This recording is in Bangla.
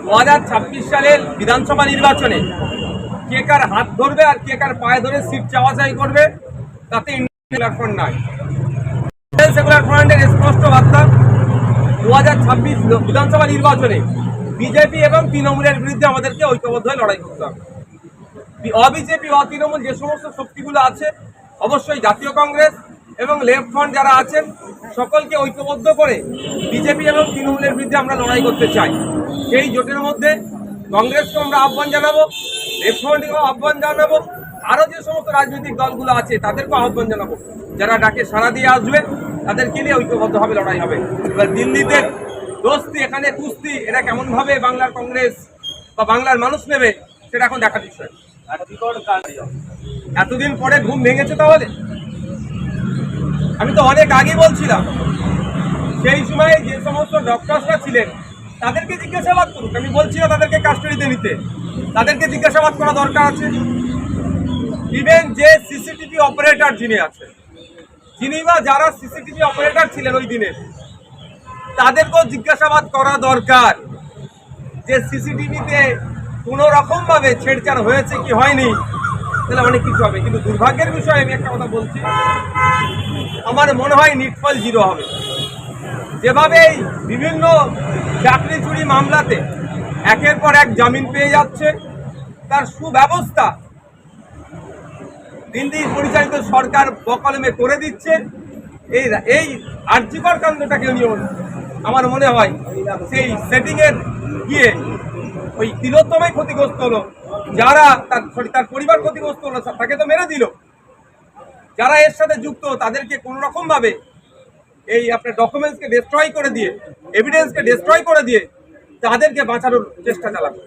দু হাজার ছাব্বিশ সালের বিধানসভা নির্বাচনে কে কার হাত ধরবে আর কে কার পায়ে ধরে সিট চাওয়া চাই করবে, তাতে ইন্ডিয়ান ফ্রন্ট নাই। সেকুলার ফ্রন্টের স্পষ্ট বার্তা, দু হাজার ছাব্বিশ বিধানসভা নির্বাচনে বিজেপি এবং তৃণমূলের বিরুদ্ধে আমাদেরকে ঐক্যবদ্ধ হয়ে লড়াই করতে হবে। অবিজেপি, অতৃণমূল যে সমস্ত শক্তিগুলো আছে, অবশ্যই জাতীয় কংগ্রেস এবং লেফট ফ্রন্ট যারা আছেন, সকলকে ঐক্যবদ্ধ করে বিজেপি এবং তৃণমূলের বিরুদ্ধে আমরা লড়াই করতে চাই। সেই জোটের মধ্যে কংগ্রেসকে আমরা আহ্বান জানাব লেফট আহ্বান জানাব আরও যে সমস্ত রাজনৈতিক দলগুলো আছে তাদেরকেও আহ্বান জানাব। যারা ডাকে সাড়া দিয়ে আসবে তাদেরকে নিয়ে ঐক্যবদ্ধভাবে লড়াই হবে। এবার দিল্লিতে দোস্তি এখানে কুস্তি এটা কেমনভাবে বাংলার কংগ্রেস বা বাংলার মানুষ নেবে সেটা এখন দেখার বিষয়। এতদিন পরে ঘুম ভেঙেছে তাহলে? আমি তো অনেক আগে বলছিলাম সেই সময় যে সমস্ত ডক্টরসরা ছিলেন, তাদেরকে জিজ্ঞাসাবাদ করুক। আমি বলছি না তাদেরকে কাস্টডিতে নিতে। তাদেরকে জিজ্ঞাসাবাদ করা দরকার আছে। ইভেন যে সিসিটিভি অপারেটর যিনি আছেন, যিনি বা যারা সিসিটিভি অপারেটর ছিলেন ওই দিনে তাদেরকেও জিজ্ঞাসাবাদ করা দরকার যে সিসিটিভিতে কোনো রকমভাবে ছেড়ছাড় হয়েছে কি হয়নি। তাহলে অনেক কিছু হবে। কিন্তু দুর্ভাগ্যের বিষয়ে আমি একটা কথা বলছি। আমার মনে হয় নিটফল জিরো হবে। যেভাবে এই বিভিন্ন চাকরি চুরি মামলাতে একের পর এক জামিন পেয়ে যাচ্ছে তার সুব্যবস্থা দিল্লি পরিচালিত সরকার বকলমে করে দিচ্ছে। এই এই আর্যিকর কাণ্ডটাকে নিয়েও আমার মনে হয় সেই সেটিংয়ের গিয়ে ওই তিলোত্তমাই ক্ষতিগ্রস্ত হলো। যারা তার sorry, তার পরিবার ক্ষতিগ্রস্ত হলো তাকে তো মেরে দিল। যারা এর সাথে যুক্ত তাদেরকে কোনো রকম ভাবে এই আপনার ডকুমেন্টসকে ডিস্ট্রয় করে দিয়ে এভিডেন্সকে ডিস্ট্রয় করে দিয়ে তাদেরকে বাঁচানোর চেষ্টা চালাবে